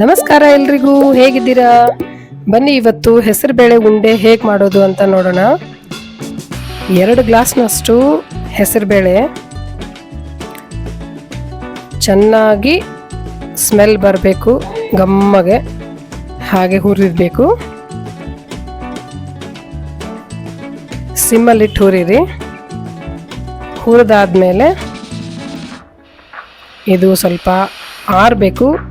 ನಮಸ್ಕಾರ ಎಲ್ರಿಗೂ, ಹೇಗಿದ್ದೀರಾ? ಬನ್ನಿ ಇವತ್ತು ಹೆಸರುಬೇಳೆ ಉಂಡೆ ಹೇಗೆ ಮಾಡೋದು ಅಂತ ನೋಡೋಣ. ಎರಡು ಗ್ಲಾಸ್ನಷ್ಟು ಹೆಸರುಬೇಳೆ ಚೆನ್ನಾಗಿ ಸ್ಮೆಲ್ ಬರಬೇಕು, ಗಮ್ಮಗೆ ಹಾಗೆ ಹುರಿದಬೇಕು. ಸಿಮ್ಮಲ್ಲಿಟ್ಟು ಹುರಿರಿ. ಹುರಿದಾದ್ಮೇಲೆ ಇದು ಸ್ವಲ್ಪ ಆರಬೇಕು.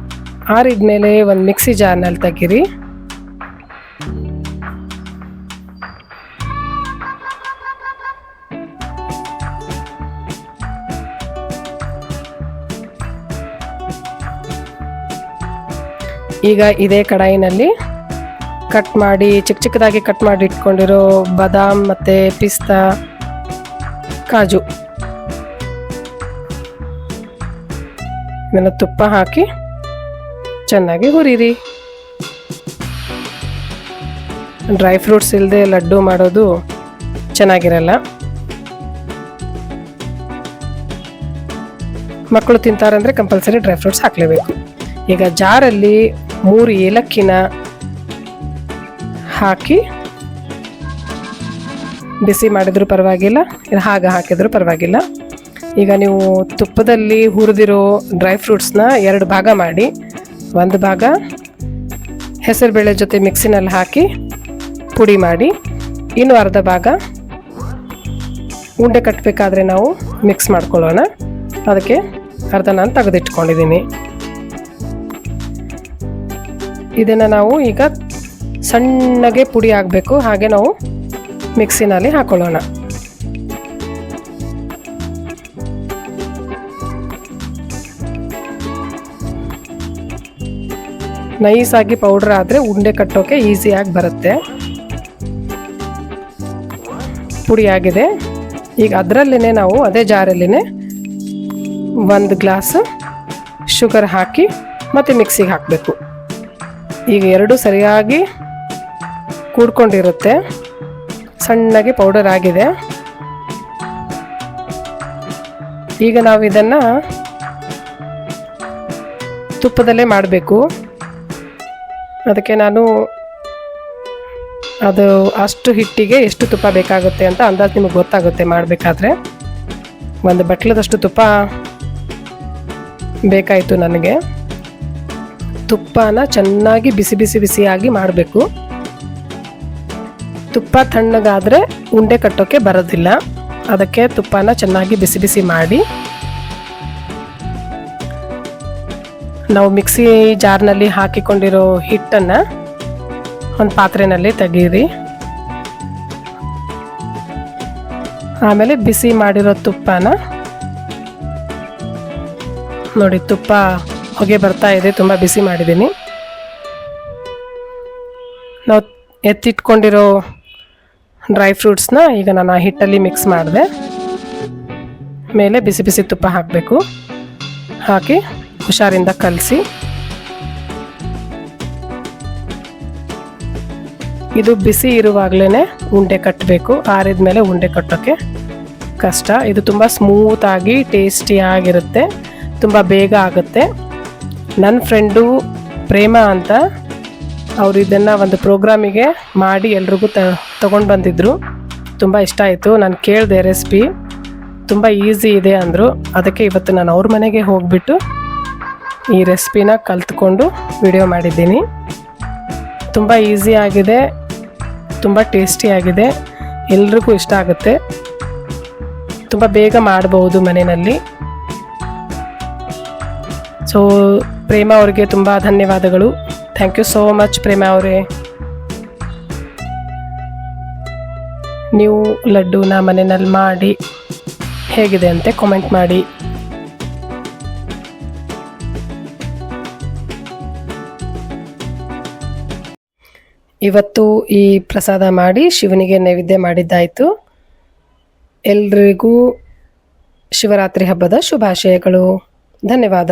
ಆರಿದ್ಮೇಲೆ ಒಂದು ಮಿಕ್ಸಿ ಜಾರ್ನಲ್ಲಿ ತೆಗೀರಿ. ಈಗ ಇದೇ ಕಡಾಯಿನಲ್ಲಿ ಕಟ್ ಮಾಡಿ ಚಿಕ್ಕ ಚಿಕ್ಕದಾಗಿ ಕಟ್ ಮಾಡಿ ಇಟ್ಕೊಂಡಿರೋ ಬಾದಾಮ್ ಮತ್ತು ಪಿಸ್ತಾ, ಕಾಜು. ಇದನ್ನು ತುಪ್ಪ ಹಾಕಿ ಚೆನ್ನಾಗಿ ಹುರಿರಿ. ಡ್ರೈ ಫ್ರೂಟ್ಸ್ ಇಲ್ಲದೆ ಲಡ್ಡು ಮಾಡೋದು ಚೆನ್ನಾಗಿರಲ್ಲ. ಮಕ್ಕಳು ತಿಂತಾರಂದರೆ ಕಂಪಲ್ಸರಿ ಡ್ರೈ ಫ್ರೂಟ್ಸ್ ಹಾಕಲೇಬೇಕು. ಈಗ ಜಾರಲ್ಲಿ ಮೂರು ಏಲಕ್ಕಿನ ಹಾಕಿ ಬಿಸಿ ಮಾಡಿದ್ರು ಪರವಾಗಿಲ್ಲ, ಇಲ್ಲ ಹಾಗೆ ಹಾಕಿದರೂ ಪರವಾಗಿಲ್ಲ. ಈಗ ನೀವು ತುಪ್ಪದಲ್ಲಿ ಹುರಿದಿರೋ ಡ್ರೈ ಫ್ರೂಟ್ಸ್ನ ಎರಡು ಭಾಗ ಮಾಡಿ. ಒಂದು ಭಾಗ. ಹೆಸರುಬೇಳೆ ಜೊತೆ ಮಿಕ್ಸಿನಲ್ಲಿ ಹಾಕಿ ಪುಡಿ ಮಾಡಿ. ಇನ್ನು ಅರ್ಧ ಭಾಗ ಉಂಡೆ ಕಟ್ಟಬೇಕಾದ್ರೆ ನಾವು ಮಿಕ್ಸ್ ಮಾಡ್ಕೊಳ್ಳೋಣ. ಅದಕ್ಕೆ ಅರ್ಧ ನಾನು ತೆಗೆದಿಟ್ಕೊಂಡಿದ್ದೀನಿ. ಇದನ್ನು ನಾವು ಈಗ ಸಣ್ಣಗೆ ಪುಡಿ ಆಗಬೇಕು. ಹಾಗೆ ನಾವು ಮಿಕ್ಸಿನಲ್ಲಿ ಹಾಕೊಳ್ಳೋಣ. ನೈಸ್ ಆಗಿ ಪೌಡರ್ ಆದರೆ ಉಂಡೆ ಕಟ್ಟೋಕೆ ಈಸಿಯಾಗಿ ಬರುತ್ತೆ. ಪುಡಿಯಾಗಿದೆ ಈಗ ಅದರಲ್ಲೇ ನಾವು ಅದೇ ಜಾರಲ್ಲೇ ಒಂದು ಗ್ಲಾಸ್ ಶುಗರ್ ಹಾಕಿ ಮತ್ತು ಮಿಕ್ಸಿಗೆ ಹಾಕಬೇಕು. ಈಗ ಎರಡು ಸರಿಯಾಗಿ ಕೂಡ್ಕೊಂಡಿರುತ್ತೆ. ಸಣ್ಣಗೆ ಪೌಡರ್ ಆಗಿದೆ. ಈಗ ನಾವು ಇದನ್ನು ತುಪ್ಪದಲ್ಲೇ ಮಾಡಬೇಕು. ಅದಕ್ಕೆ ನಾನು ಅದು ಅಷ್ಟು ಹಿಟ್ಟಿಗೆ ಎಷ್ಟು ತುಪ್ಪ ಬೇಕಾಗುತ್ತೆ ಅಂತ ಅಂದಾಜು ನಿಮಗೆ ಗೊತ್ತಾಗುತ್ತೆ ಮಾಡಬೇಕಾದ್ರೆ. ಒಂದು ಬಟ್ಲದಷ್ಟು ತುಪ್ಪ ಬೇಕಾಯಿತು ನನಗೆ. ತುಪ್ಪನ ಚೆನ್ನಾಗಿ ಬಿಸಿ ಬಿಸಿ ಬಿಸಿಯಾಗಿ ಮಾಡಬೇಕು. ತುಪ್ಪ ತಣ್ಣಗಾದರೆ ಉಂಡೆ ಕಟ್ಟೋಕ್ಕೆ ಬರೋದಿಲ್ಲ. ಅದಕ್ಕೆ ತುಪ್ಪನ ಚೆನ್ನಾಗಿ ಬಿಸಿ ಬಿಸಿ ಮಾಡಿ. ನಾವು ಮಿಕ್ಸಿ ಜಾರ್ನಲ್ಲಿ ಹಾಕಿಕೊಂಡಿರೋ ಹಿಟ್ಟನ್ನು ಒಂದು ಪಾತ್ರೆಯಲ್ಲಿ ತೆಗೀರಿ. ಆಮೇಲೆ ಬಿಸಿ ಮಾಡಿರೋ ತುಪ್ಪನ ನೋಡಿ, ತುಪ್ಪ ಹೊಗೆ ಬರ್ತಾ ಇದೆ, ತುಂಬ ಬಿಸಿ ಮಾಡಿದ್ದೀನಿ. ನಾವು ಎತ್ತಿಟ್ಕೊಂಡಿರೋ ಡ್ರೈ ಫ್ರೂಟ್ಸ್ನ ಈಗ ನಾನು ಆ ಹಿಟ್ಟಲ್ಲಿ ಮಿಕ್ಸ್ ಮಾಡಿದೆ. ಮೇಲೆ ಬಿಸಿ ಬಿಸಿ ತುಪ್ಪ ಹಾಕಬೇಕು. ಹಾಕಿ ಹುಷಾರಿಂದ ಕಲಸಿ. ಇದು ಬಿಸಿ ಇರುವಾಗಲೇ ಉಂಡೆ ಕಟ್ಟಬೇಕು ಆರಿದ ಮೇಲೆ ಉಂಡೆ ಕಟ್ಟೋಕ್ಕೆ ಕಷ್ಟ. ಇದು ತುಂಬ ಸ್ಮೂತಾಗಿ ಟೇಸ್ಟಿಯಾಗಿರುತ್ತೆ ತುಂಬ ಬೇಗ ಆಗುತ್ತೆ. ನನ್ನ ಫ್ರೆಂಡು ಪ್ರೇಮ ಅಂತ ಅವರು ಇದನ್ನು ಒಂದು ಪ್ರೋಗ್ರಾಮಿಗೆ ಮಾಡಿ ಎಲ್ರಿಗೂ ತ, ತೊಗೊಂಡು ಬಂದಿದ್ದರು ತುಂಬ ಇಷ್ಟ ಆಯಿತು. ನಾನು ಕೇಳಿದೆ ರೆಸಿಪಿ ತುಂಬ ಈಸಿ ಇದೆ ಅಂದರು. ಅದಕ್ಕೆ ಇವತ್ತು ನಾನು ಅವ್ರ ಮನೆಗೆ ಹೋಗಿಬಿಟ್ಟು ಈ ರೆಸಿಪಿನ ಕಲ್ತ್ಕೊಂಡು ವಿಡಿಯೋ ಮಾಡಿದ್ದೀನಿ. ತುಂಬ ಈಸಿ ಆಗಿದೆ, ತುಂಬ ಟೇಸ್ಟಿಯಾಗಿದೆ ಎಲ್ರಿಗೂ ಇಷ್ಟ ಆಗುತ್ತೆ. ತುಂಬ ಬೇಗ ಮಾಡಬಹುದು ಮನೆಯಲ್ಲಿ. ಸೊ ಪ್ರೇಮ ಅವರಿಗೆ ತುಂಬ ಧನ್ಯವಾದಗಳು. Thank you so much Prema ಅವರೇ. ನೀವು ಲಡ್ಡೂನ ಮನೆಯಲ್ಲಿ ಮಾಡಿ ಹೇಗಿದೆ ಅಂತೆ ಕಾಮೆಂಟ್ ಮಾಡಿ. ಇವತ್ತು ಈ ಪ್ರಸಾದ ಮಾಡಿ ಶಿವನಿಗೆ ನೈವೇದ್ಯ ಮಾಡಿದ್ದಾಯಿತು. ಎಲ್ರಿಗೂ ಶಿವರಾತ್ರಿ ಹಬ್ಬದ ಶುಭಾಶಯಗಳು. ಧನ್ಯವಾದ.